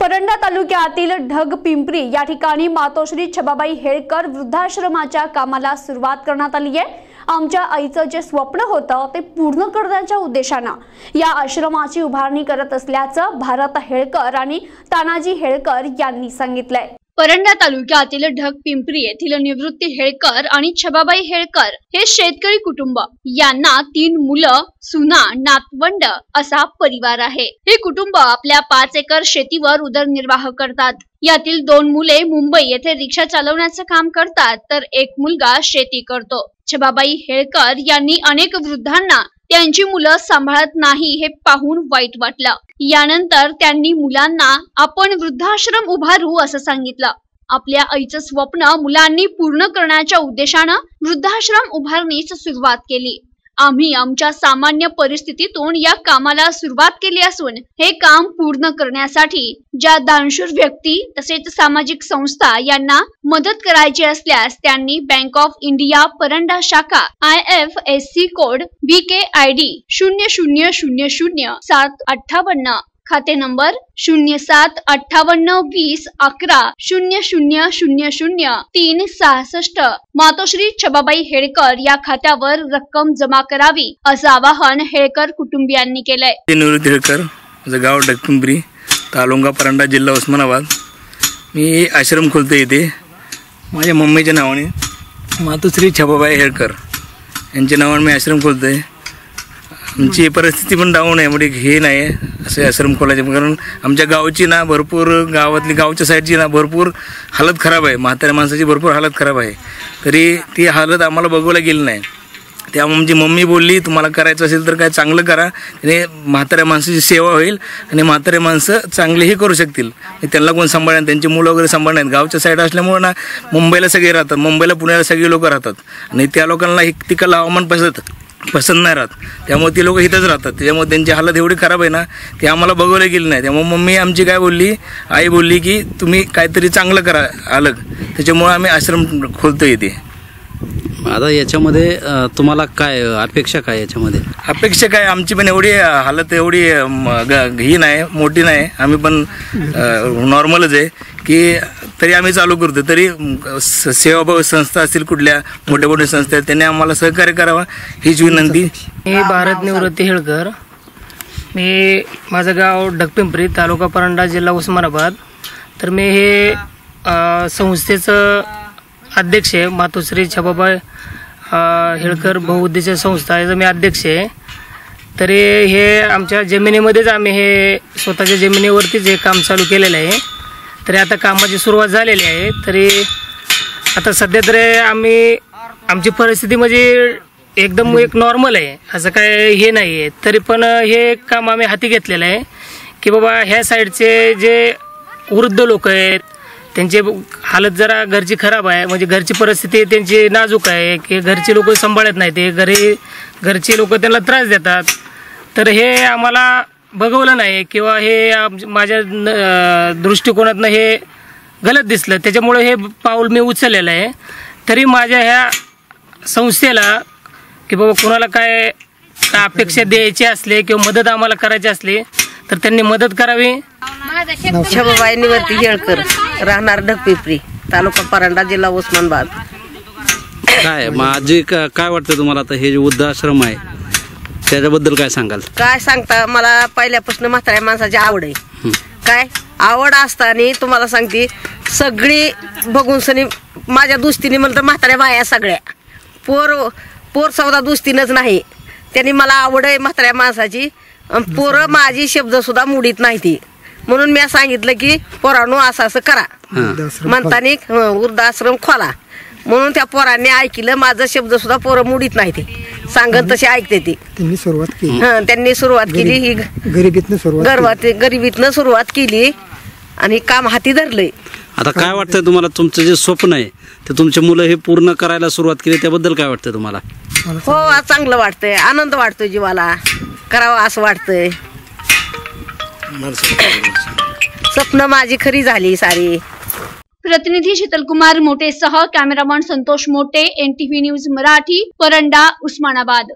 परंडा तालुक्यातील ढग पिंपरी या ठिकाणी मातोश्री छबाबाई हेळकर वृद्धाश्रमाच्या कामाला सुरुवात करण्यात आली आहे. आमच्या आईचं जे स्वप्न होतं ते पूर्ण करण्याच्या उद्देशानं या आश्रमाची उभारणी करत असल्याचं भारत हेळकर आणि तानाजी हेळकर यांनी सांगितलंय. परंडा तालुक्यातील ढग पिंपरी येथील निवृत्ती हेळकर आणि छबाबाई हेळकर हे शेतकरी कुटुंब. यांना तीन मुलं सुना नातवंड असा परिवार आहे. हे कुटुंब आपल्या पाच एकर शेतीवर उदरनिर्वाह करतात. यातील दोन मुले मुंबई येथे रिक्षा चालवण्याचं काम करतात तर एक मुलगा शेती करतो. छबाबाई हेळकर यांनी अनेक वृद्धांना त्यांची मुलं सांभाळत नाही हे पाहून वाईट वाटलं. यानंतर त्यांनी मुलांना आपण वृद्धाश्रम उभारू असं सांगितलं. आपल्या आईचं स्वप्न मुलांनी पूर्ण करण्याच्या उद्देशानं वृद्धाश्रम उभारणीस सुरुवात केली. आम्ही आमच्या सामान्य परिस्थितीतून या कामाला सुरुवात केली असून हे काम पूर्ण करण्यासाठी ज्या दानशूर व्यक्ती तसेच सामाजिक संस्था यांना मदत करायची असल्यास त्यांनी बँक ऑफ इंडिया परंडा शाखा I F S C code B K I D शून्य शून्य शून्य शून्य सात अठ्ठावन्न खाते नंबर शून्य सात अठ्ठावन्न वीस अकरा शून्य शून्य शून्य शून्य तीन सहासष्ट. मातोश्री छबाबाई हेळकर या खात्यावर रक्कम जमा करावी असं आवाहन हेळकर कुटुंबियांनी केलंय. निवृत्ती हेळकर माझं गाव डकपिंपरी तालुंगा परांडा जिल्हा उस्मानाबाद. मी आश्रम खोलतो इथे. माझ्या मम्मीच्या नावाने मातोश्री छबाबाई हेळकर यांच्या नावाने मी आश्रम खोलतो आहे म्हणजे आमची परिस्थिती पण डाऊन आहे म्हणजे हे नाही आहे असे आश्रम खोलायचे. कारण आमच्या गावची ना भरपूर गावातली गावच्या साईडची ना भरपूर हालत खराब आहे. म्हाताऱ्या माणसाची भरपूर हालत खराब आहे. तरी ती हालत आम्हाला बघवल्या गेली नाही. त्या आमची मम्मी बोलली तुम्हाला करायचं असेल तर काय चांगलं करा. आणि म्हाताऱ्या माणसाची सेवा होईल आणि म्हातारे माणसं चांगलेही करू शकतील. आणि त्यांना कोण सांभाळणार त्यांची मुलं वगैरे सांभाळणार गावच्या साईड असल्यामुळे ना मुंबईला सगळे राहतात. मुंबईला पुण्याला सगळी लोक राहतात. आणि त्या लोकांना एक तिकडलं हवामान पसरतं. पसंत नाही राहत. त्यामुळे ती लोक इथंच राहतात. त्याच्यामुळे त्यांची हालत एवढी खराब आहे ना ते आम्हाला बघवलं गेली नाही. त्यामुळे मम्मी आमची काय बोलली? आई बोलली की तुम्ही काहीतरी चांगलं करा अलग त्याच्यामुळे आम्ही आश्रम खोलतो इथे. आता याच्यामध्ये अ, तुम्हाला काय अपेक्षा काय याच्यामध्ये? अपेक्षा काय? आमची पण एवढी हालत एवढी ग- ही नाही मोठी नाही. आम्ही पण नॉर्मलच आहे की तरी आम्ही चालू करतो. तरी स- सेवाभावी संस्था असतील कुठल्या मोठ्या मोठ्या संस्था आहेत त्यांनी आम्हाला सहकार्य करावा हीच विनंती. मी भारत निवृत्ती हेळकर. मी माझं गाव ढगपिंपरी तालुका परांडा जिल्हा उस्मानाबाद. तर मी हे अ, संस्थेचं अध्यक्ष आहे. मातोश्री छबाबाय हेळकर बहुउद्देशीय संस्था याचं मी अध्यक्ष आहे तरी हे आमच्या जमिनीमध्येच आम्ही हे स्वतःच्या जमिनीवरतीच हे काम चालू केलेलं आहे. तरी आता कामाची सुरुवात झालेली आहे. तरी आता सध्या तरी आम्ही आमची परिस्थिती म्हणजे एकदम एक नॉर्मल आहे. असं काय हे नाही आहे तरी पण हे काम आम्ही हाती घेतलेलं आहे. की बाबा ह्या साईडचे जे वृद्ध लोक आहेत त्यांचे हालत जरा घरची खराब आहे. म्हणजे घरची परिस्थिती त्यांची नाजूक आहे. की घरची लोक सांभाळत नाही ते घरी घरचे लोक त्यांना त्रास देतात. तर हे आम्हाला बघवलं नाही किंवा हे आम- माझ्या दृष्टिकोनातनं हे गलत दिसलं. त्याच्यामुळे हे पाऊल मी उचललेलं आहे. तरी माझ्या ह्या संस्थेला की बाबा कुणाला काय अपेक्षा द्यायची असले किंवा मदत आम्हाला करायची असली तर त्यांनी मदत करावी. छबाबाई निवर्ती हेळकर राहणार ढगपिपरी तालुका परांडा जिल्हा उस्मानाबाद. काय मग आजी का- काय वाटतं तुम्हाला आता हे जे वृद्धाश्रम आहे त्याच्याबद्दल काय सांगाल? काय सांगता मला पहिल्यापासून म्हाताऱ्या माणसाची आवड आहे. काय? आवड असताना तुम्हाला सांगते सगळी बघून सनी माझ्या दुस्तीने म्हणलं तर म्हाताऱ्या बाया सगळ्या. पोर पोर सौदा दुस्तीनच नाही. त्यांनी मला आवड आहे म्हाताऱ्या माणसाची अन पोरं माझी शब्द सुद्धा मुडीत नाही ती. म्हणून मी सांगितलं की पोरांनो असं असं करा. म्हणतानी वृद्धाश्रम खोला. म्हणून त्या पोरांनी ऐकलं माझं शब्द सुद्धा पोरं मुडीत नाही ते. सांगत तसे ऐकते ती. त्यांनी सुरुवात केली. हं, त्यांनी सुरुवात केली ही गरिबीतनं सुरुवात गरिबीतनं सुरुवात केली आणि काम हाती धरलंय. आता काय वाटतंय तुम्हाला? तुमचं जे स्वप्न आहे ते तुमचे मुलं हे पूर्ण करायला सुरुवात केली त्याबद्दल काय वाटतंय तुम्हाला? हो चांगलं वाटतंय. आनंद वाटतोय जीवाला. करावं असं वाटतंय. स्वप्न माझी खरी झाली सारी. प्रतिनिधी Sheetalkumar मोटेसह cameraman Santosh Mote NTV news Marathi Paranda Osmanabad.